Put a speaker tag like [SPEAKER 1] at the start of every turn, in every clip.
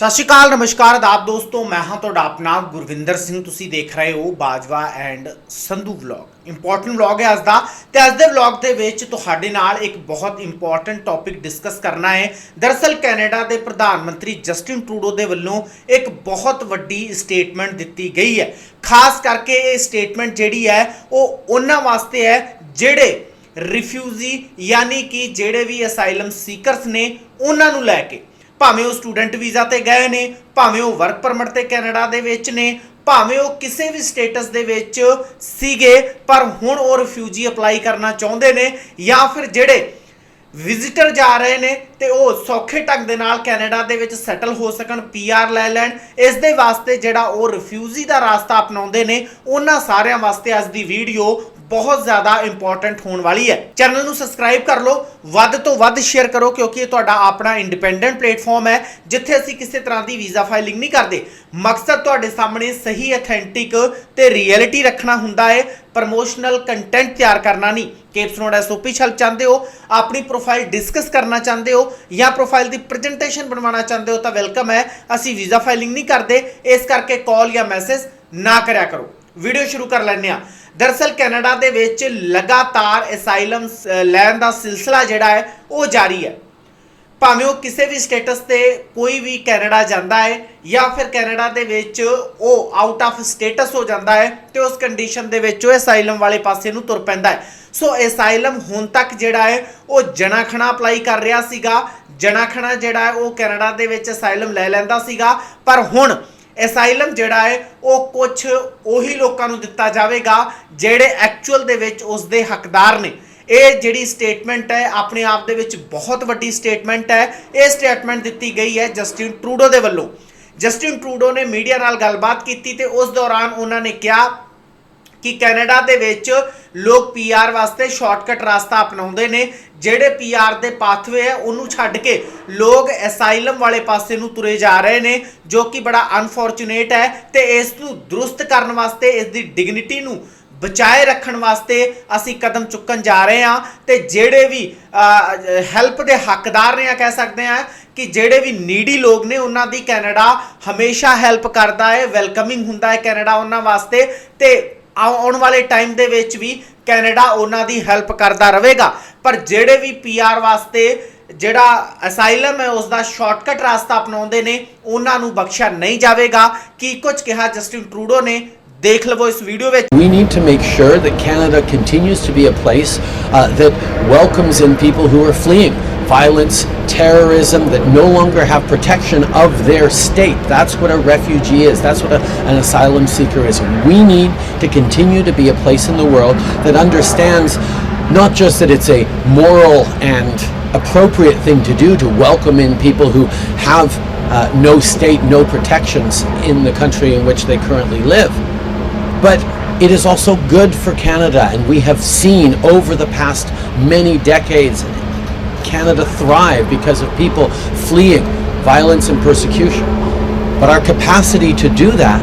[SPEAKER 1] ਸਤਿ ਸ਼੍ਰੀ ਅਕਾਲ, ਨਮਸਕਾਰ ਆਦਾਬ ਦੋਸਤੋ, ਮੈਂ ਹਾਂ ਤੁਹਾਡਾ ਆਪਣਾ ਗੁਰਵਿੰਦਰ ਸਿੰਘ। ਤੁਸੀਂ ਦੇਖ ਰਹੇ ਹੋ Bajwa and Sandhu vlog. Important vlog ਹੈ ਅੱਜ ਦਾ, ਤੇ ਅੱਜ ਦੇ ਵਲੌਗ ਦੇ ਵਿੱਚ ਤੁਹਾਡੇ ਨਾਲ ਇੱਕ ਬਹੁਤ ਇੰਪੋਰਟੈਂਟ ਟੌਪਿਕ ਡਿਸਕਸ ਕਰਨਾ ਹੈ। ਦਰਅਸਲ, ਕੈਨੇਡਾ ਦੇ ਪ੍ਰਧਾਨ ਮੰਤਰੀ ਜਸਟਿਨ ਟਰੂਡੋ ਦੇ ਵੱਲੋਂ ਇੱਕ ਬਹੁਤ ਵੱਡੀ ਸਟੇਟਮੈਂਟ ਦਿੱਤੀ ਗਈ ਹੈ। ਖਾਸ ਕਰਕੇ ਇਹ ਸਟੇਟਮੈਂਟ ਜਿਹੜੀ ਹੈ, ਉਹ ਉਹਨਾਂ ਵਾਸਤੇ ਹੈ ਜਿਹੜੇ ਰਿਫਿਊਜੀ ਯਾਨੀ ਕਿ ਜਿਹੜੇ ਵੀ ਅਸਾਈਲਮ ਸੀਕਰਸ ਨੇ, ਉਹਨਾਂ ਨੂੰ ਲੈ ਕੇ। ਭਾਵੇਂ ਉਹ ਸਟੂਡੈਂਟ ਵੀਜ਼ਾ ਤੇ ਗਏ ਨੇ, ਭਾਵੇਂ ਉਹ ਵਰਕ ਪਰਮਿਟ ਤੇ ਕੈਨੇਡਾ ਦੇ ਵਿੱਚ ਨੇ, ਭਾਵੇਂ ਉਹ ਕਿਸੇ ਵੀ ਸਟੇਟਸ ਦੇ ਵਿੱਚ ਸੀਗੇ, ਪਰ ਹੁਣ ਉਹ ਰਿਫਿਊਜੀ ਅਪਲਾਈ ਕਰਨਾ ਚਾਹੁੰਦੇ ਨੇ ਜਾਂ ਫਿਰ ਜਿਹੜੇ ਵਿਜ਼ਿਟਰ ਜਾ ਰਹੇ ਨੇ ਤੇ ਉਹ ਸੌਖੇ ਢੰਗ ਦੇ ਨਾਲ ਕੈਨੇਡਾ ਦੇ ਵਿੱਚ ਸੈਟਲ ਹੋ ਸਕਣ ਪੀਆਰ ਲੈ ਲੈਣ, ਇਸ ਦੇ ਵਾਸਤੇ ਜਿਹੜਾ ਉਹ ਰਿਫਿਊਜੀ ਦਾ ਰਾਸਤਾ ਅਪਣਾਉਂਦੇ ਨੇ, ਉਹਨਾਂ ਸਾਰਿਆਂ ਵਾਸਤੇ ਅੱਜ ਦੀ ਵੀਡੀਓ ਬਹੁਤ ਜ਼ਿਆਦਾ ਇੰਪੋਰਟੈਂਟ ਹੋਣ ਵਾਲੀ ਹੈ। ਚੈਨਲ ਨੂੰ ਸਬਸਕ੍ਰਾਈਬ ਕਰ ਲਓ, ਵੱਧ ਤੋਂ ਵੱਧ ਸ਼ੇਅਰ ਕਰੋ, ਕਿਉਂਕਿ ਇਹ ਤੁਹਾਡਾ ਆਪਣਾ ਇੰਡੀਪੈਂਡੈਂਟ ਪਲੇਟਫਾਰਮ ਹੈ, ਜਿੱਥੇ ਅਸੀਂ ਕਿਸੇ ਤਰ੍ਹਾਂ ਦੀ ਵੀਜ਼ਾ ਫਾਈਲਿੰਗ ਨਹੀਂ ਕਰਦੇ। ਮਕਸਦ ਤੁਹਾਡੇ ਸਾਹਮਣੇ ਸਹੀ ਅਥੈਂਟਿਕ ਤੇ ਰਿਐਲਿਟੀ ਰੱਖਣਾ ਹੁੰਦਾ ਹੈ। ਪ੍ਰਮੋਸ਼ਨਲ ਕੰਟੈਂਟ ਤਿਆਰ ਕਰਨਾ ਨਹੀਂ। ਕੇਪਸ ਨੋਟ ਐਸਓਪੀ ਛਲ ਚਾਹੁੰਦੇ ਹੋ, ਆਪਣੀ ਪ੍ਰੋਫਾਈਲ ਡਿਸਕਸ ਕਰਨਾ ਚਾਹੁੰਦੇ ਹੋ, ਜਾਂ ਪ੍ਰੋਫਾਈਲ ਦੀ ਪ੍ਰੈਜੈਂਟੇਸ਼ਨ ਬਣਵਾਉਣਾ ਚਾਹੁੰਦੇ ਹੋ, ਤਾਂ ਵੈਲਕਮ ਹੈ। ਅਸੀਂ ਵੀਜ਼ਾ ਫਾਈਲਿੰਗ ਨਹੀਂ ਕਰਦੇ। ਇਸ ਕਰਕੇ ਕਾਲ ਜਾਂ ਮੈਸੇਜ ਨਾ ਕਰਿਆ ਕਰੋ। ਵੀਡੀਓ ਸ਼ੁਰੂ ਕਰ ਲੈਂਦੇ ਆ ਦਰਅਸਲ ਕੈਨੇਡਾ ਦੇ ਵਿੱਚ ਲਗਾਤਾਰ ਅਸਾਈਲਮ ਲੈਣ ਦਾ ਸਿਲਸਿਲਾ ਜਿਹੜਾ ਹੈ, ਉਹ ਜਾਰੀ ਹੈ। ਭਾਵੇਂ ਉਹ ਕਿਸੇ ਵੀ ਸਟੇਟਸ ਤੇ ਕੋਈ ਵੀ ਕੈਨੇਡਾ ਜਾਂਦਾ ਹੈ ਜਾਂ ਫਿਰ ਕੈਨੇਡਾ ਦੇ ਵਿੱਚ ਉਹ ਆਊਟ ਆਫ ਸਟੇਟਸ ਹੋ ਜਾਂਦਾ ਹੈ ਤੇ ਉਸ ਕੰਡੀਸ਼ਨ ਦੇ ਵਿੱਚ ਉਹ ਅਸਾਈਲਮ ਵਾਲੇ ਪਾਸੇ ਨੂੰ ਤੁਰ ਪੈਂਦਾ ਹੈ। ਸੋ ਅਸਾਈਲਮ ਹੁਣ ਤੱਕ ਜਿਹੜਾ ਹੈ, ਉਹ ਜਨਾਖਣਾ ਅਪਲਾਈ ਕਰ ਰਿਹਾ ਸੀਗਾ। ਜਨਾਖਣਾ ਜਿਹੜਾ ਹੈ, ਉਹ ਕੈਨੇਡਾ ਦੇ ਵਿੱਚ ਅਸਾਈਲਮ ਲੈ ਲੈਂਦਾ ਸੀਗਾ। ਪਰ ਹੁਣ ਅਸਾਈਲਮ ਜਿਹੜਾ ਹੈ, ਉਹ ਕੁਝ ਉਹੀ ਲੋਕਾਂ ਨੂੰ ਦਿੱਤਾ ਜਾਵੇਗਾ ਜਿਹੜੇ ਐਕਚੁਅਲ ਦੇ ਵਿੱਚ ਉਸ ਦੇ ਹੱਕਦਾਰ ਨੇ। ਇਹ ਜਿਹੜੀ ਸਟੇਟਮੈਂਟ ਹੈ, ਆਪਣੇ ਆਪ ਦੇ ਵਿੱਚ ਬਹੁਤ ਵੱਡੀ ਸਟੇਟਮੈਂਟ ਹੈ। ਇਹ ਸਟੇਟਮੈਂਟ ਦਿੱਤੀ ਗਈ ਹੈ ਜਸਟਿਨ ਟਰੂਡੋ ਦੇ ਵੱਲੋਂ। ਜਸਟਿਨ ਟਰੂਡੋ ਨੇ ਮੀਡੀਆ ਨਾਲ ਗੱਲਬਾਤ ਕੀਤੀ ਤੇ ਉਸ ਦੌਰਾਨ ਉਹਨਾਂ ਨੇ ਕਿਹਾ ਕਿ ਕੈਨੇਡਾ ਦੇ ਵਿੱਚ ਲੋਕ ਪੀਆਰ ਵਾਸਤੇ ਸ਼ਾਰਟਕਟ ਰਸਤਾ ਅਪਣਾਉਂਦੇ ਨੇ, ਜਿਹੜੇ ਪੀਆਰ ਦੇ ਪਾਥਵੇ ਹੈ ਉਹਨੂੰ ਛੱਡ ਕੇ ਲੋਕ ਅਸਾਈਲਮ ਵਾਲੇ ਪਾਸੇ ਨੂੰ ਤੁਰੇ ਜਾ ਰਹੇ ਨੇ, ਜੋ ਕਿ ਬੜਾ ਅਨਫੋਰਚੂਨੇਟ ਹੈ ਤੇ ਇਸ ਨੂੰ ਦਰੁਸਤ ਕਰਨ ਵਾਸਤੇ, ਇਸ ਦੀ ਡਿਗਨਿਟੀ ਨੂੰ ਬਚਾਏ ਰੱਖਣ ਵਾਸਤੇ ਅਸੀਂ ਕਦਮ ਚੁੱਕਣ ਜਾ ਰਹੇ ਹਾਂ ਤੇ ਜਿਹੜੇ ਵੀ ਹੈਲਪ ਦੇ ਹੱਕਦਾਰ ਨੇ ਆ ਕਹਿ ਸਕਦੇ ਆ ਕਿ ਜਿਹੜੇ ਵੀ ਨੀਡੀ ਲੋਕ ਨੇ, ਉਹਨਾਂ ਦੀ ਕੈਨੇਡਾ ਹਮੇਸ਼ਾ ਹੈਲਪ ਕਰਦਾ ਹੈ, ਵੈਲਕਮਿੰਗ ਹੁੰਦਾ ਹੈ ਕੈਨੇਡਾ ਉਹਨਾਂ ਵਾਸਤੇ ਤੇ ਆਉਣ ਵਾਲੇ ਟਾਈਮ ਦੇ ਵਿੱਚ ਵੀ ਕੈਨੇਡਾ ਉਹਨਾਂ ਦੀ ਹੈਲਪ ਕਰਦਾ ਰਹੇਗਾ। ਪਰ ਜਿਹੜੇ ਵੀ ਪੀਆਰ ਵਾਸਤੇ ਜਿਹੜਾ ਅਸਾਈਲਮ ਹੈ ਉਸ ਦਾ ਸ਼ਾਰਟਕਟ ਰਸਤਾ ਅਪਣਾਉਂਦੇ ਨੇ ਉਹਨਾਂ ਨੂੰ ਬਖਸ਼ਿਆ ਨਹੀਂ ਜਾਵੇਗਾ। ਕੀ ਕੁਝ ਕਿਹਾ ਜਸਟਿਨ ਟਰੂਡੋ ਨੇ ਦੇਖ ਲਵੋ ਇਸ ਵੀਡੀਓ ਵਿੱਚ।
[SPEAKER 2] We need to make sure that Canada continues to be a place uh, that welcomes in people who are fleeing. Violence, terrorism, that no longer have protection of their state. That's what a refugee is. That's what a, an asylum seeker is. We need to continue to be a place in the world that understands not just that it's a moral and appropriate thing to do to welcome in people who have uh, no state, no protections in the country in which they currently live but it is also good for Canada, and we have seen over the past many decades Canada thrive because of people fleeing violence and persecution. But our capacity to do that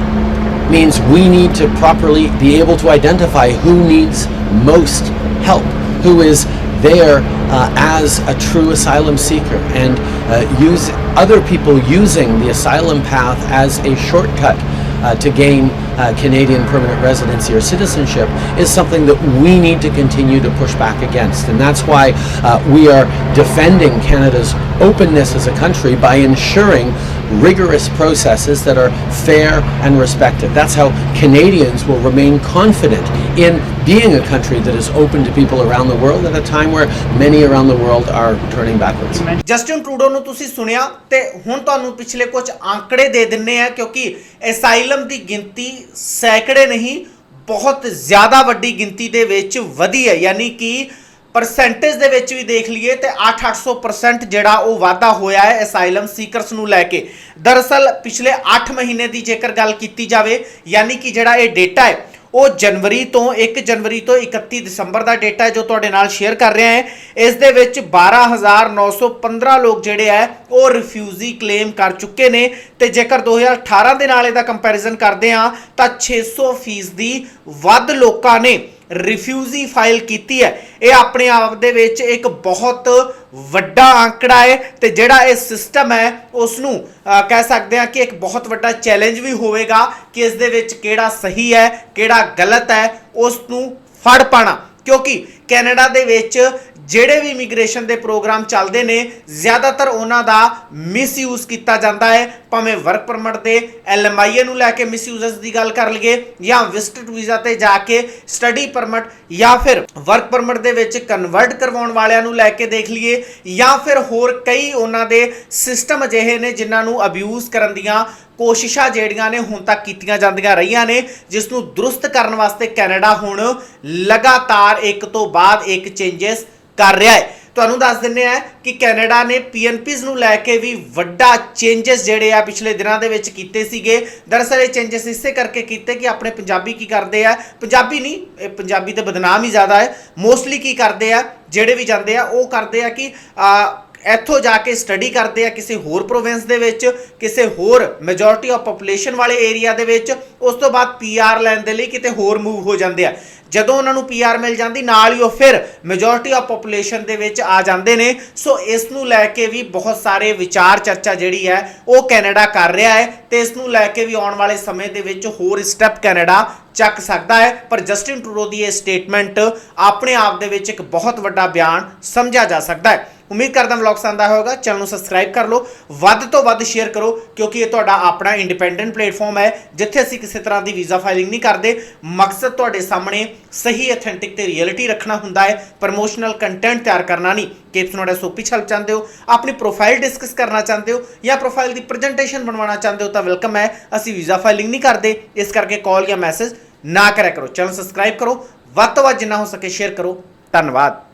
[SPEAKER 2] means we need to properly be able to identify who needs most help, who is there uh, as a true asylum seeker, and uh, use other people using the asylum path as a shortcut uh, to gain uh, Canadian permanent residency or citizenship is something that we need to continue to push back against. And that's why uh, we are defending Canada's openness as a country by ensuring rigorous processes that are fair and respected. That's how Canadians will remain confident in being a country that is open to people around the world at a time where many around the world are turning backwards.
[SPEAKER 1] Justin Trudeau ਨੂੰ ਤੁਸੀਂ ਸੁਣਿਆ ਤੇ ਹੁਣ ਤੁਹਾਨੂੰ ਪਿਛਲੇ ਕੁਝ ਆંકੜੇ ਦੇ ਦਿੰਨੇ ਆ ਕਿਉਂਕਿ ਅਸਾਈਲਮ ਦੀ ਗਿਣਤੀ ਸੈਂਕੜੇ ਨਹੀਂ ਬਹੁਤ ਜ਼ਿਆਦਾ ਵੱਡੀ ਗਿਣਤੀ ਦੇ ਵਿੱਚ ਵਧੀ ਹੈ ਯਾਨੀ ਕਿ ਪਰਸੈਂਟੇਜ ਦੇ ਵਿੱਚ ਵੀ ਦੇਖ ਲਈਏ ਤੇ 8-800% ਜਿਹੜਾ ਉਹ ਵਾਧਾ ਹੋਇਆ ਹੈ ਅਸਾਈਲਮ ਸੀਕਰਸ ਨੂੰ ਲੈ ਕੇ। ਦਰਅਸਲ, ਪਿਛਲੇ 8 ਮਹੀਨੇ ਦੀ ਜੇਕਰ ਗੱਲ ਕੀਤੀ ਜਾਵੇ, ਯਾਨੀ ਕਿ ਜਿਹੜਾ ਇਹ ਡੇਟਾ ਹੈ, ਉਹ ਜਨਵਰੀ ਤੋਂ 1 ਜਨਵਰੀ ਤੋਂ 31 ਦਸੰਬਰ ਦਾ ਡੇਟਾ ਹੈ ਜੋ ਤੁਹਾਡੇ ਨਾਲ ਸ਼ੇਅਰ ਕਰ ਰਿਹਾ ਹੈ। ਇਸ ਦੇ ਵਿੱਚ 12915 ਲੋਕ ਜਿਹੜੇ ਆ ਉਹ ਰਿਫਿਊਜੀ ਕਲੇਮ ਕਰ ਚੁੱਕੇ ਨੇ ਤੇ ਜੇਕਰ 2018 ਦੇ ਨਾਲ ਇਹਦਾ ਕੰਪੈਰੀਜ਼ਨ ਕਰਦੇ ਆ ਤਾਂ 600 ਫੀਸਦੀ ਵੱਧ ਲੋਕਾਂ ਨੇ ਰਿਫਿਊਜੀ ਫਾਈਲ ਕੀਤੀ ਹੈ। ਇਹ ਆਪਣੇ ਆਪ ਦੇ ਵਿੱਚ ਇੱਕ ਬਹੁਤ ਵੱਡਾ ਆંકੜਾ ਹੈ ਤੇ ਜਿਹੜਾ ਇਹ ਸਿਸਟਮ ਹੈ ਉਸ ਨੂੰ ਕਹਿ ਸਕਦੇ ਹਾਂ ਕਿ ਇੱਕ ਬਹੁਤ ਵੱਡਾ ਚੈਲੰਜ ਵੀ ਹੋਵੇਗਾ ਕਿ ਇਸ ਦੇ ਵਿੱਚ ਕਿਹੜਾ ਸਹੀ ਹੈ, ਕਿਹੜਾ ਗਲਤ ਹੈ ਉਸ ਨੂੰ ਫੜ ਪਾਣਾ। ਕਿਉਂਕਿ ਕੈਨੇਡਾ ਦੇ ਵਿੱਚ ਜਿਹੜੇ ਵੀ ਇਮੀਗ੍ਰੇਸ਼ਨ ਦੇ ਪ੍ਰੋਗਰਾਮ ਚੱਲਦੇ ਨੇ, ਜ਼ਿਆਦਾਤਰ ਉਹਨਾਂ ਦਾ ਮਿਸਯੂਜ਼ ਕੀਤਾ ਜਾਂਦਾ ਹੈ। ਭਾਵੇਂ ਵਰਕ ਪਰਮਿਟ ਦੇ ਐਲਐਮਆਈਏ ਨੂੰ ਲੈ ਕੇ ਮਿਸਯੂਜ਼ਸ ਦੀ ਗੱਲ ਕਰ ਲਈਏ ਜਾਂ ਵਿਜ਼ਟਰ ਵੀਜ਼ਾ ਤੇ ਜਾ ਕੇ ਸਟੱਡੀ ਪਰਮਿਟ ਜਾਂ ਫਿਰ ਵਰਕ ਪਰਮਿਟ ਦੇ ਵਿੱਚ ਕਨਵਰਟ ਕਰਵਾਉਣ ਵਾਲਿਆਂ ਨੂੰ ਲੈ ਕੇ ਦੇਖ ਲਈਏ ਜਾਂ ਫਿਰ ਹੋਰ ਕਈ ਉਹਨਾਂ ਦੇ ਸਿਸਟਮ ਅਜਿਹੇ ਨੇ ਜਿਨ੍ਹਾਂ ਨੂੰ ਅਬਿਊਜ਼ ਕਰਨ ਦੀਆਂ ਕੋਸ਼ਿਸ਼ਾਂ ਜਿਹੜੀਆਂ ਨੇ ਹੁਣ ਤੱਕ ਕੀਤੀਆਂ ਜਾਂਦੀਆਂ ਰਹੀਆਂ ਨੇ, ਜਿਸ ਨੂੰ ਦਰੁਸਤ ਕਰਨ ਵਾਸਤੇ ਕੈਨੇਡਾ ਹੁਣ ਲਗਾਤਾਰ ਇੱਕ ਤੋਂ ਬਾਅਦ ਇੱਕ ਚੇਂਜਸ ਕਰ ਰਿਹਾ ਹੈ। ਤੁਹਾਨੂੰ ਦੱਸ ਦਿੰਨੇ ਆ ਕਿ ਕੈਨੇਡਾ ਨੇ ਪੀਐਨਪੀਜ਼ ਨੂੰ ਲੈ ਕੇ ਵੀ ਵੱਡਾ ਚੇਂਜਸ ਜਿਹੜੇ ਆ ਪਿਛਲੇ ਦਿਨਾਂ ਦੇ ਵਿੱਚ ਕੀਤੇ ਸੀਗੇ। ਦਰਅਸਲ ਇਹ ਚੇਂਜਸ ਇਸੇ ਕਰਕੇ ਕੀਤੇ ਕਿ ਆਪਣੇ ਪੰਜਾਬੀ ਕੀ ਕਰਦੇ ਆ? ਪੰਜਾਬੀ ਨਹੀਂ, ਇਹ ਪੰਜਾਬੀ ਤੇ ਬਦਨਾਮ ਹੀ ਜ਼ਿਆਦਾ ਹੈ। ਮੋਸਟਲੀ ਕੀ ਕਰਦੇ ਆ, ਜਿਹੜੇ ਵੀ ਜਾਂਦੇ ਆ, ਉਹ ਕਰਦੇ ਆ ਕਿ ਇੱਥੋਂ ਜਾ ਕੇ ਸਟੱਡੀ ਕਰਦੇ ਆ ਕਿਸੇ ਹੋਰ ਪ੍ਰੋਵਿੰਸ ਦੇ ਵਿੱਚ, ਕਿਸੇ ਹੋਰ ਮੈਜੋਰਿਟੀ ਆਫ ਪੋਪੂਲੇਸ਼ਨ ਵਾਲੇ ਏਰੀਆ ਦੇ ਵਿੱਚ, ਉਸ ਤੋਂ ਬਾਅਦ ਪੀਆਰ ਲੈਣ ਦੇ ਲਈ ਕਿਤੇ ਹੋਰ ਮੂਵ ਹੋ ਜਾਂਦੇ ਆ। ਜਦੋਂ ਉਹਨਾਂ ਨੂੰ ਪੀਆਰ ਮਿਲ ਜਾਂਦੀ, ਨਾਲ ਹੀ ਉਹ ਫਿਰ ਮੈਜੋਰਿਟੀ ਆਫ ਪੋਪੂਲੇਸ਼ਨ ਦੇ ਵਿੱਚ ਆ ਜਾਂਦੇ ਨੇ। ਸੋ ਇਸ ਨੂੰ ਲੈ ਕੇ ਵੀ ਬਹੁਤ ਸਾਰੇ ਵਿਚਾਰ ਚਰਚਾ ਜਿਹੜੀ ਹੈ, ਉਹ ਕੈਨੇਡਾ ਕਰ ਰਿਹਾ ਹੈ ਤੇ ਇਸ ਨੂੰ ਲੈ ਕੇ ਵੀ ਆਉਣ ਵਾਲੇ ਸਮੇਂ ਦੇ ਵਿੱਚ ਹੋਰ ਸਟੈਪ ਕੈਨੇਡਾ ਚੱਕ ਸਕਦਾ ਹੈ। ਪਰ ਜਸਟਿਨ ਟਰੂਡੋ ਦੀ ਇਹ ਸਟੇਟਮੈਂਟ ਆਪਣੇ ਆਪ ਦੇ ਵਿੱਚ ਇੱਕ ਬਹੁਤ ਵੱਡਾ ਬਿਆਨ ਸਮਝਿਆ ਜਾ ਸਕਦਾ ਹੈ। ਉਮੀਦ ਕਰਦਾ ਵਲੌਗ ਪਸੰਦ ਆਇਆ ਹੋਵੇਗਾ। ਚੈਨਲ ਨੂੰ ਸਬਸਕ੍ਰਾਈਬ ਕਰ ਲਓ। ਵੱਧ ਤੋਂ ਵੱਧ ਸ਼ੇਅਰ ਕਰੋ, ਕਿਉਂਕਿ ਇਹ ਤੁਹਾਡਾ ਆਪਣਾ ਇੰਡੀਪੈਂਡੈਂਟ ਪਲੇਟਫਾਰਮ ਹੈ, ਜਿੱਥੇ ਅਸੀਂ ਕਿਸੇ ਤਰ੍ਹਾਂ ਦੀ ਵੀਜ਼ਾ ਫਾਈਲਿੰਗ ਨਹੀਂ ਕਰਦੇ। ਮਕਸਦ ਤੁਹਾਡੇ ਸਾਹਮਣੇ ਸਹੀ ਅਥੈਂਟਿਕ ਤੇ ਰਿਐਲਿਟੀ ਰੱਖਣਾ ਹੁੰਦਾ ਹੈ। ਪ੍ਰਮੋਸ਼ਨਲ ਕੰਟੈਂਟ ਤਿਆਰ ਕਰਨਾ ਨਹੀਂ। ਕਿ ਤੁਸੀਂ ਤੁਹਾਡਾ ਸੋਪੀ ਛਲ ਚਾਹੁੰਦੇ ਹੋ, ਆਪਣੀ ਪ੍ਰੋਫਾਈਲ ਡਿਸਕਸ ਕਰਨਾ ਚਾਹੁੰਦੇ ਹੋ, ਜਾਂ ਪ੍ਰੋਫਾਈਲ ਦੀ ਪ੍ਰੈਜੈਂਟੇਸ਼ਨ ਬਣਵਾਉਣਾ ਚਾਹੁੰਦੇ ਹੋ, ਤਾਂ ਵੈਲਕਮ ਹੈ। ਅਸੀਂ ਵੀਜ਼ਾ ਫਾਈਲਿੰਗ ਨਹੀਂ ਕਰਦੇ। ਇਸ ਕਰਕੇ ਕਾਲ ਜਾਂ ਮੈਸੇਜ ਨਾ ਕਰਿਆ ਕਰੋ। ਚੈਨਲ ਸਬਸਕ੍ਰਾਈਬ ਕਰੋ। ਵੱਧ ਤੋਂ ਵੱਧ ਜਿੰਨਾ ਹੋ ਸਕੇ ਸ਼ੇਅਰ ਕਰੋ। ਧੰਨਵਾਦ।